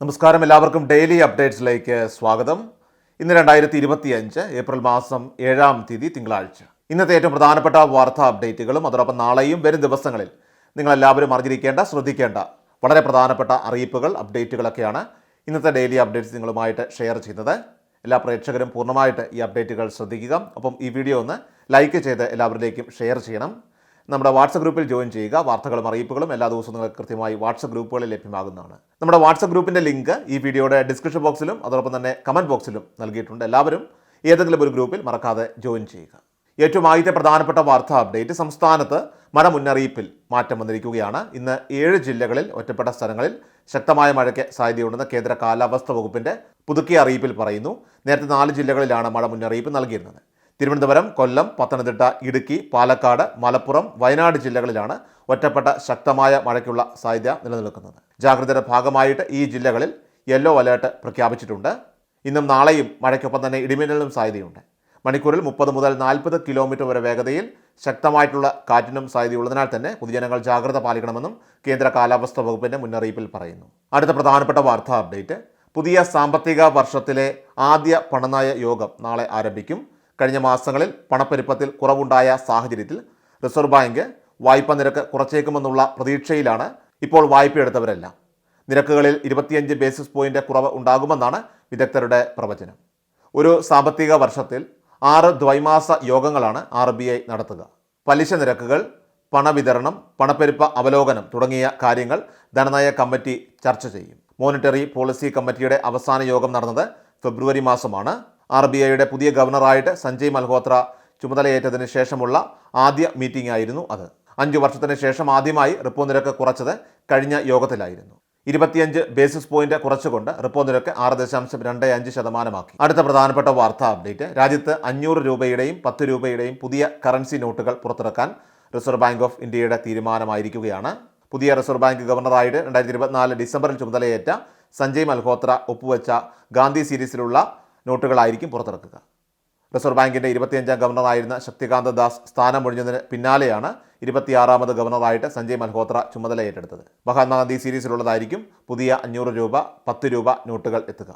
നമസ്കാരം. എല്ലാവർക്കും ഡെയിലി അപ്ഡേറ്റ്സിലേക്ക് സ്വാഗതം. ഇന്ന് രണ്ടായിരത്തി ഇരുപത്തി അഞ്ച് ഏപ്രിൽ മാസം ഏഴാം തീയതി തിങ്കളാഴ്ച. ഇന്നത്തെ ഏറ്റവും പ്രധാനപ്പെട്ട വാർത്താ അപ്ഡേറ്റുകളും അതോടൊപ്പം നാളെയും വരും ദിവസങ്ങളിൽ നിങ്ങളെല്ലാവരും അറിഞ്ഞിരിക്കേണ്ട ശ്രദ്ധിക്കേണ്ട വളരെ പ്രധാനപ്പെട്ട അറിയിപ്പുകൾ അപ്ഡേറ്റുകളൊക്കെയാണ് ഇന്നത്തെ ഡെയിലി അപ്ഡേറ്റ്സ് നിങ്ങളുമായിട്ട് ഷെയർ ചെയ്യുന്നത്. എല്ലാ പ്രേക്ഷകരും പൂർണമായിട്ട് ഈ അപ്ഡേറ്റുകൾ ശ്രദ്ധിക്കുക. അപ്പം ഈ വീഡിയോ ഒന്ന് ലൈക്ക് ചെയ്ത് എല്ലാവരിലേക്കും ഷെയർ ചെയ്യണം. നമ്മുടെ വാട്സപ്പ് ഗ്രൂപ്പിൽ ജോയിൻ ചെയ്യുക. വാർത്തകളും അറിയിപ്പുകളും എല്ലാ ദിവസവും നിങ്ങൾക്ക് കൃത്യമായി വാട്സപ്പ് ഗ്രൂപ്പുകളിൽ ലഭ്യമാകുന്നതാണ്. നമ്മുടെ വാട്സപ്പ് ഗ്രൂപ്പിന്റെ ലിങ്ക് ഈ വീഡിയോയുടെ ഡിസ്ക്രിപ്ഷൻ ബോക്സിലും അതോടൊപ്പം തന്നെ കമന്റ് ബോക്സിലും നൽകിയിട്ടുണ്ട്. എല്ലാവരും ഏതെങ്കിലും ഒരു ഗ്രൂപ്പിൽ മറക്കാതെ ജോയിൻ ചെയ്യുക. ഏറ്റവും ആദ്യത്തെ പ്രധാനപ്പെട്ട വാർത്താ അപ്ഡേറ്റ് സംസ്ഥാനത്ത് മഴ മുന്നറിയിപ്പിൽ മാറ്റം വന്നിരിക്കുകയാണ്. ഇന്ന് ഏഴ് ജില്ലകളിൽ ഒറ്റപ്പെട്ട സ്ഥലങ്ങളിൽ ശക്തമായ മഴയ്ക്ക് സാധ്യതയുണ്ടെന്ന് കേന്ദ്ര കാലാവസ്ഥ വകുപ്പിന്റെ പുതുക്കിയ അറിയിപ്പിൽ പറയുന്നു. നേരത്തെ നാല് ജില്ലകളിലാണ് മഴ മുന്നറിയിപ്പ് നൽകിയിരുന്നത്. തിരുവനന്തപുരം കൊല്ലം പത്തനംതിട്ട ഇടുക്കി പാലക്കാട് മലപ്പുറം വയനാട് ജില്ലകളിലാണ് ഒറ്റപ്പെട്ട ശക്തമായ മഴയ്ക്കുള്ള സാധ്യത നിലനിൽക്കുന്നത്. ജാഗ്രതയുടെ ഭാഗമായിട്ട് ഈ ജില്ലകളിൽ യെല്ലോ അലേർട്ട് പ്രഖ്യാപിച്ചിട്ടുണ്ട്. ഇന്നും നാളെയും മഴയ്ക്കൊപ്പം തന്നെ ഇടിമിന്നലിനും സാധ്യതയുണ്ട്. മണിക്കൂറിൽ മുപ്പത് മുതൽ നാൽപ്പത് കിലോമീറ്റർ വരെ വേഗതയിൽ ശക്തമായിട്ടുള്ള കാറ്റിനും സാധ്യതയുള്ളതിനാൽ തന്നെ പൊതുജനങ്ങൾ ജാഗ്രത പാലിക്കണമെന്നും കേന്ദ്ര കാലാവസ്ഥ വകുപ്പിന്റെ മുന്നറിയിപ്പിൽ പറയുന്നു. അടുത്ത പ്രധാനപ്പെട്ട വാർത്താ അപ്ഡേറ്റ്. പുതിയ സാമ്പത്തിക വർഷത്തിലെ ആദ്യ പണനയ യോഗം നാളെ ആരംഭിക്കും. കഴിഞ്ഞ മാസങ്ങളിൽ പണപ്പെരുപ്പത്തിൽ കുറവുണ്ടായ സാഹചര്യത്തിൽ റിസർവ് ബാങ്ക് വായ്പ നിരക്ക് കുറച്ചേക്കുമെന്നുള്ള പ്രതീക്ഷയിലാണ് ഇപ്പോൾ വായ്പയെടുത്തവരെല്ലാം നിരക്കുകളിൽ ഇരുപത്തിയഞ്ച് ബേസിസ് പോയിന്റ് കുറവ് ഉണ്ടാകുമെന്നാണ് വിദഗ്ധരുടെ പ്രവചനം. ഒരു സാമ്പത്തിക വർഷത്തിൽ ആറ് ദ്വൈമാസ യോഗങ്ങളാണ് ആർ ബി ഐ നടത്തുക. പലിശ നിരക്കുകൾ പണവിതരണം പണപ്പെരുപ്പ അവലോകനം തുടങ്ങിയ കാര്യങ്ങൾ ധനനയ കമ്മിറ്റി ചർച്ച ചെയ്യും. മോണിറ്ററി പോളിസി കമ്മിറ്റിയുടെ അവസാന യോഗം നടന്നത് ഫെബ്രുവരി മാസമാണ്. ആർ ബി ഐയുടെ പുതിയ ഗവർണറായിട്ട് സഞ്ജയ് മൽഹോത്ര ചുമതലയേറ്റതിന് ശേഷമുള്ള ആദ്യ മീറ്റിംഗ് ആയിരുന്നു അത്. അഞ്ചു വർഷത്തിന് ശേഷം ആദ്യമായി റിപ്പോ നിരക്ക് കുറച്ചത് കഴിഞ്ഞ യോഗത്തിലായിരുന്നു. ഇരുപത്തിയഞ്ച് ബേസിസ് പോയിന്റ് കുറച്ചുകൊണ്ട് റിപ്പോ നിരക്ക് ആറ് ദശാംശം രണ്ട് അഞ്ച് ശതമാനമാക്കി. അടുത്ത പ്രധാനപ്പെട്ട വാർത്താ അപ്ഡേറ്റ് രാജ്യത്ത് അഞ്ഞൂറ് രൂപയുടെയും പത്ത് രൂപയുടെയും പുതിയ കറൻസി നോട്ടുകൾ പുറത്തിറക്കാൻ റിസർവ് ബാങ്ക് ഓഫ് ഇന്ത്യയുടെ തീരുമാനമായിരിക്കുകയാണ്. പുതിയ റിസർവ് ബാങ്ക് ഗവർണറായിട്ട് രണ്ടായിരത്തി ഇരുപത്തിനാല് ഡിസംബറിൽ ചുമതലയേറ്റ സഞ്ജയ് മൽഹോത്ര ഒപ്പുവെച്ച ഗാന്ധി സീരീസിലുള്ള നോട്ടുകളായിരിക്കും പുറത്തിറക്കുക. റിസർവ് ബാങ്കിന്റെ ഇരുപത്തിയഞ്ചാം ഗവർണറായിരുന്ന ശക്തികാന്ത ദാസ് സ്ഥാനമൊഴിഞ്ഞതിന് പിന്നാലെയാണ് ഇരുപത്തിയാറാമത് ഗവർണറായിട്ട് സഞ്ജയ് മൽഹോത്ര ചുമതല ഏറ്റെടുത്തത്. മഹാത്മാഗാന്ധി സീരീസിലുള്ളതായിരിക്കും പുതിയ അഞ്ഞൂറ് രൂപ പത്ത് രൂപ നോട്ടുകൾ എത്തുക.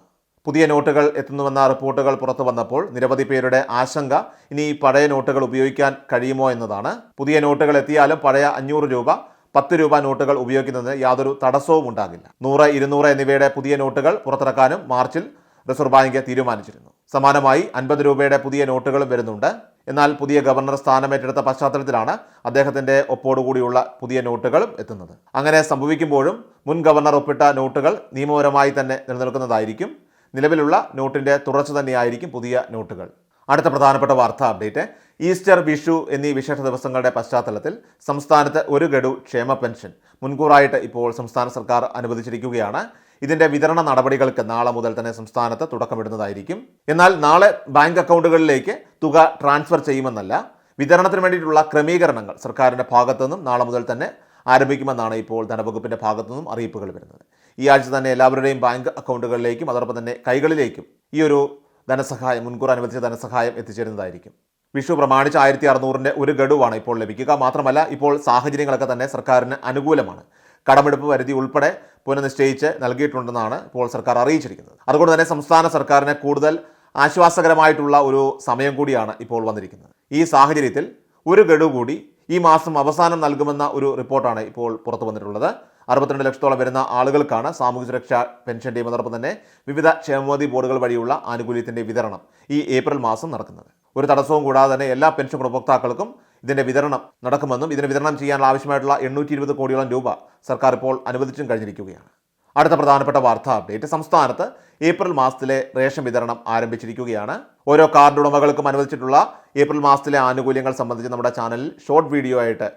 പുതിയ നോട്ടുകൾ എത്തുന്നുവെന്ന റിപ്പോർട്ടുകൾ പുറത്തു വന്നപ്പോൾ നിരവധി പേരുടെ ആശങ്ക ഇനി പഴയ നോട്ടുകൾ ഉപയോഗിക്കാൻ കഴിയുമോ എന്നതാണ്. പുതിയ നോട്ടുകൾ എത്തിയാലും പഴയ അഞ്ഞൂറ് രൂപ പത്ത് രൂപ നോട്ടുകൾ ഉപയോഗിക്കുന്നതിന് യാതൊരു തടസ്സവും ഉണ്ടാകില്ല നൂറ് ഇരുന്നൂറ് എന്നിവയുടെ പുതിയ നോട്ടുകൾ പുറത്തിറക്കാനും മാർച്ചിൽ റിസർവ് ബാങ്ക് തീരുമാനിച്ചിരുന്നു. സമാനമായി അൻപത് രൂപയുടെ പുതിയ നോട്ടുകളും വരുന്നുണ്ട്. എന്നാൽ പുതിയ ഗവർണർ സ്ഥാനമേറ്റെടുത്ത പശ്ചാത്തലത്തിലാണ് അദ്ദേഹത്തിന്റെ ഒപ്പോടുകൂടിയുള്ള പുതിയ നോട്ടുകളും എത്തുന്നത്. അങ്ങനെ സംഭവിക്കുമ്പോഴും മുൻ ഗവർണർ ഒപ്പിട്ട നോട്ടുകൾ നിയമപരമായി തന്നെ നിലനിൽക്കുന്നതായിരിക്കും. നിലവിലുള്ള നോട്ടിന്റെ തുടർച്ച തന്നെയായിരിക്കും പുതിയ നോട്ടുകൾ. അടുത്ത പ്രധാനപ്പെട്ട വാർത്താ അപ്ഡേറ്റ്. ഈസ്റ്റർ വിഷു എന്നീ വിശേഷ ദിവസങ്ങളുടെ പശ്ചാത്തലത്തിൽ സംസ്ഥാനത്ത് ഒരു ഗഡു ക്ഷേമ പെൻഷൻ. മുൻകൂറായിട്ട് ഇപ്പോൾ സംസ്ഥാന സർക്കാർ അനുവദിച്ചിരിക്കുകയാണ്. ഇതിന്റെ വിതരണ നടപടികൾക്ക് നാളെ മുതൽ തന്നെ സംസ്ഥാനത്ത് തുടക്കമിടുന്നതായിരിക്കും. എന്നാൽ നാളെ ബാങ്ക് അക്കൗണ്ടുകളിലേക്ക് തുക ട്രാൻസ്ഫർ ചെയ്യുമെന്നല്ല വിതരണത്തിന് വേണ്ടിയിട്ടുള്ള ക്രമീകരണങ്ങൾ സർക്കാരിന്റെ ഭാഗത്തു നിന്നും നാളെ മുതൽ തന്നെ ആരംഭിക്കുമെന്നാണ് ഇപ്പോൾ ധനവകുപ്പിന്റെ ഭാഗത്തു നിന്നും അറിയിപ്പുകൾ വരുന്നത്. ഈ ആഴ്ച തന്നെ എല്ലാവരുടെയും ബാങ്ക് അക്കൗണ്ടുകളിലേക്കും അതോടൊപ്പം തന്നെ കൈകളിലേക്കും ഈ ഒരു ധനസഹായം മുൻകൂർ അനുവദിച്ച ധനസഹായം എത്തിച്ചേരുന്നതായിരിക്കും. വിഷു പ്രമാണിച്ച് ആയിരത്തി അറുന്നൂറിന്റെ ഒരു ഗഡുവാണ് ഇപ്പോൾ ലഭിക്കുക. മാത്രമല്ല ഇപ്പോൾ സാഹചര്യങ്ങളൊക്കെ തന്നെ സർക്കാരിന് അനുകൂലമാണ്. കടമെടുപ്പ് പരിധി ഉൾപ്പെടെ പുനഃനിശ്ചയിച്ച് നൽകിയിട്ടുണ്ടെന്നാണ് ഇപ്പോൾ സർക്കാർ അറിയിച്ചിരിക്കുന്നത്. അതുകൊണ്ട് തന്നെ സംസ്ഥാന സർക്കാരിന് കൂടുതൽ ആശ്വാസകരമായിട്ടുള്ള ഒരു സമയം കൂടിയാണ് ഇപ്പോൾ വന്നിരിക്കുന്നത്. ഈ സാഹചര്യത്തിൽ ഒരു ഗഡു കൂടി ഈ മാസം അവസാനം നൽകുമെന്ന ഒരു റിപ്പോർട്ടാണ് ഇപ്പോൾ പുറത്തു വന്നിട്ടുള്ളത്. അറുപത്തിരണ്ട് ലക്ഷത്തോളം വരുന്ന ആളുകൾക്കാണ് സാമൂഹ്യ സുരക്ഷാ പെൻഷന്റെയും അതോടൊപ്പം തന്നെ വിവിധ ക്ഷേമനിധി ബോർഡുകൾ വഴിയുള്ള ആനുകൂല്യത്തിന്റെ വിതരണം ഈ ഏപ്രിൽ മാസം നടക്കുന്നത്. ഒരു തടസ്സവും കൂടാതെ തന്നെ എല്ലാ പെൻഷൻ ഗുണഭോക്താക്കൾക്കും ഇതിന്റെ വിതരണം നടക്കുമെന്നും ഇതിന് വിതരണം ചെയ്യാനുള്ള ആവശ്യമായിട്ടുള്ള എണ്ണൂറ്റി ഇരുപത് കോടിയോളം രൂപ സർക്കാർ ഇപ്പോൾ അനുവദിച്ചും കഴിഞ്ഞിരിക്കുകയാണ്. അടുത്ത പ്രധാനപ്പെട്ട വാർത്താ അപ്ഡേറ്റ്. സംസ്ഥാനത്ത് ഏപ്രിൽ മാസത്തിലെ റേഷൻ വിതരണം ആരംഭിച്ചിരിക്കുകയാണ്. ഓരോ കാർഡ് ഉടമകൾക്കും അനുവദിച്ചിട്ടുള്ള ഏപ്രിൽ മാസത്തിലെ ആനുകൂല്യങ്ങൾ സംബന്ധിച്ച് നമ്മുടെ ചാനലിൽ ഷോർട്ട് വീഡിയോ ആയിട്ട്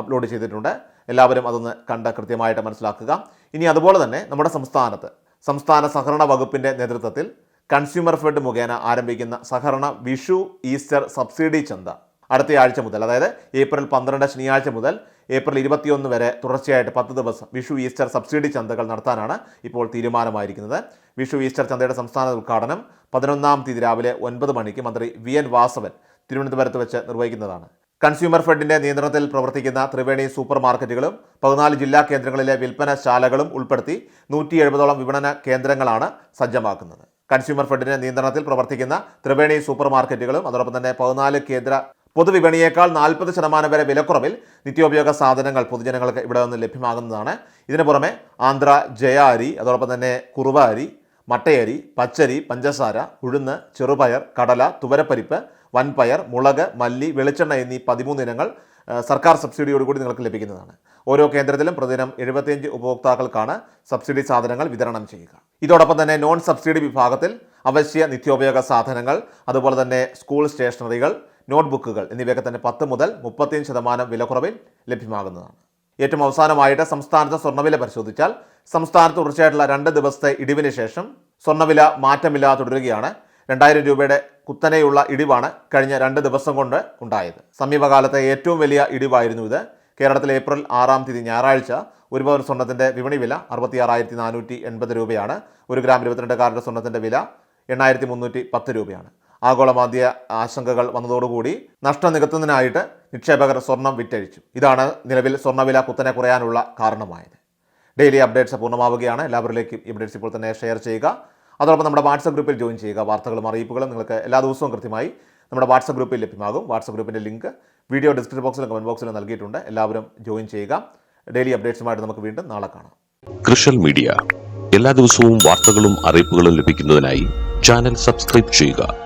അപ്ലോഡ് ചെയ്തിട്ടുണ്ട്. എല്ലാവരും അതൊന്ന് കണ്ട് കൃത്യമായിട്ട് മനസ്സിലാക്കുക. ഇനി അതുപോലെ തന്നെ നമ്മുടെ സംസ്ഥാനത്ത് സംസ്ഥാന സഹകരണ വകുപ്പിന്റെ നേതൃത്വത്തിൽ കൺസ്യൂമർ ഫെഡ് മുഖേന ആരംഭിക്കുന്ന സഹകരണ വിഷു ഈസ്റ്റർ സബ്സിഡി ചന്ത. അടുത്ത ആഴ്ച മുതൽ അതായത് ഏപ്രിൽ പന്ത്രണ്ട് ശനിയാഴ്ച മുതൽ ഏപ്രിൽ ഇരുപത്തിയൊന്ന് വരെ തുടർച്ചയായിട്ട് പത്ത് ദിവസം വിഷു ഈസ്റ്റർ സബ്സിഡി ചന്തകൾ നടത്താനാണ് ഇപ്പോൾ തീരുമാനമായിരിക്കുന്നത്. വിഷു ഈസ്റ്റർ ചന്തയുടെ സംസ്ഥാന ഉദ്ഘാടനം പതിനൊന്നാം തീയതി രാവിലെ ഒൻപത് മണിക്ക് മന്ത്രി വി എൻ വാസവൻ തിരുവനന്തപുരത്ത് വെച്ച് നിർവഹിക്കുന്നതാണ്. കൺസ്യൂമർ ഫെഡിന്റെ നിയന്ത്രണത്തിൽ പ്രവർത്തിക്കുന്ന ത്രിവേണി സൂപ്പർ മാർക്കറ്റുകളും പതിനാല് ജില്ലാ കേന്ദ്രങ്ങളിലെ വിൽപ്പനശാലകളും ഉൾപ്പെടുത്തി നൂറ്റി എഴുപതോളം വിപണന കേന്ദ്രങ്ങളാണ് സജ്ജമാക്കുന്നത്. കൺസ്യൂമർ ഫെഡിന്റെ നിയന്ത്രണത്തിൽ പ്രവർത്തിക്കുന്ന ത്രിവേണി സൂപ്പർ മാർക്കറ്റുകളും അതോടൊപ്പം തന്നെ പതിനാല് കേന്ദ്ര പൊതുവിപണിയേക്കാൾ നാൽപ്പത് ശതമാനം വരെ വിലക്കുറവിൽ നിത്യോപയോഗ സാധനങ്ങൾ പൊതുജനങ്ങൾക്ക് ഇവിടെ നിന്ന് ലഭ്യമാകുന്നതാണ്. ഇതിനു പുറമെ ആന്ധ്ര ജയ അരി അതോടൊപ്പം തന്നെ കുറുവ അരി മട്ടയരി പച്ചരി പഞ്ചസാര ഉഴുന്ന് ചെറുപയർ കടല തുവരപ്പരിപ്പ് വൻപയർ മുളക് മല്ലി വെളിച്ചെണ്ണ എന്നീ പതിമൂന്ന് ഇനങ്ങൾ സർക്കാർ സബ്സിഡിയോടുകൂടി നിങ്ങൾക്ക് ലഭിക്കുന്നതാണ്. ഓരോ കേന്ദ്രത്തിലും പ്രതിദിനം എഴുപത്തിയഞ്ച് ഉപഭോക്താക്കൾക്കാണ് സബ്സിഡി സാധനങ്ങൾ വിതരണം ചെയ്യുക. ഇതോടൊപ്പം തന്നെ നോൺ സബ്സിഡി വിഭാഗത്തിൽ അവശ്യ നിത്യോപയോഗ സാധനങ്ങൾ അതുപോലെ തന്നെ സ്കൂൾ സ്റ്റേഷനറികൾ നോട്ട്ബുക്കുകൾ എന്നിവയൊക്കെ തന്നെ പത്ത് മുതൽ മുപ്പത്തിയഞ്ച് ശതമാനം വിലക്കുറവിൽ ലഭ്യമാകുന്നതാണ്. ഏറ്റവും അവസാനമായിട്ട് സംസ്ഥാനത്തെ സ്വർണവില പരിശോധിച്ചാൽ സംസ്ഥാനത്ത് തുടർച്ചയായിട്ടുള്ള രണ്ട് ദിവസത്തെ ഇടിവിന് ശേഷം സ്വർണവില മാറ്റമില്ലാതെ തുടരുകയാണ്. രണ്ടായിരം രൂപയുടെ കുത്തനെയുള്ള ഇടിവാണ് കഴിഞ്ഞ രണ്ട് ദിവസം കൊണ്ട് ഉണ്ടായത്. സമീപകാലത്തെ ഏറ്റവും വലിയ ഇടിവായിരുന്നു ഇത്. കേരളത്തിൽ ഏപ്രിൽ ആറാം തീയതി ഞായറാഴ്ച ഒരു പവൻ സ്വർണത്തിന്റെ വിപണി വില അറുപത്തിയാറായിരത്തി നാനൂറ്റി എൺപത് രൂപയാണ്. ഒരു ഗ്രാം ഇരുപത്തിരണ്ട് കാരറ്റ് സ്വർണത്തിന്റെ വില എണ്ണായിരത്തി മുന്നൂറ്റി പത്ത് രൂപയാണ്. ആഗോളമാദ്യ ആശങ്കകൾ വന്നതോടുകൂടി നഷ്ടം നികത്തുന്നതിനായിട്ട് നിക്ഷേപകർ സ്വർണം വിറ്റഴിച്ചു. ഇതാണ് നിലവിൽ സ്വർണവില കുത്തനെ കുറയാനുള്ള കാരണമായത്. ഡെയിലി അപ്ഡേറ്റ്സ് പൂർണമാവുകയാണ്. എല്ലാവരിലേക്കും അപ്ഡേറ്റ്സ് ഇപ്പോൾ തന്നെ ഷെയർ ചെയ്യുക. അതോടൊപ്പം നമ്മുടെ വാട്സപ്പ് ഗ്രൂപ്പിൽ ജോയിൻ ചെയ്യുക. വാർത്തകളും അറിയിപ്പുകളും നിങ്ങൾക്ക് എല്ലാ ദിവസവും കൃത്യമായി നമ്മുടെ വാട്സപ്പ് ഗ്രൂപ്പിൽ ലഭ്യമാകും. വാട്സപ്പ് ഗ്രൂപ്പിന്റെ ലിങ്ക് വീഡിയോ ഡിസ്ക്രിപ്ഷൻ ബോക്സിലും കമന്റ് ബോക്സിലും നൽകിയിട്ടുണ്ട്. എല്ലാവരും ജോയിൻ ചെയ്യുക. ഡെയിലി അപ്ഡേറ്റ്സുമായിട്ട് നമുക്ക് വീണ്ടും നാളെ കാണാം. കൃഷൽ മീഡിയ. എല്ലാ ദിവസവും വാർത്തകളും അറിയിപ്പുകളും ലഭിക്കുന്നതിനായി ചാനൽ സബ്സ്ക്രൈബ് ചെയ്യുക.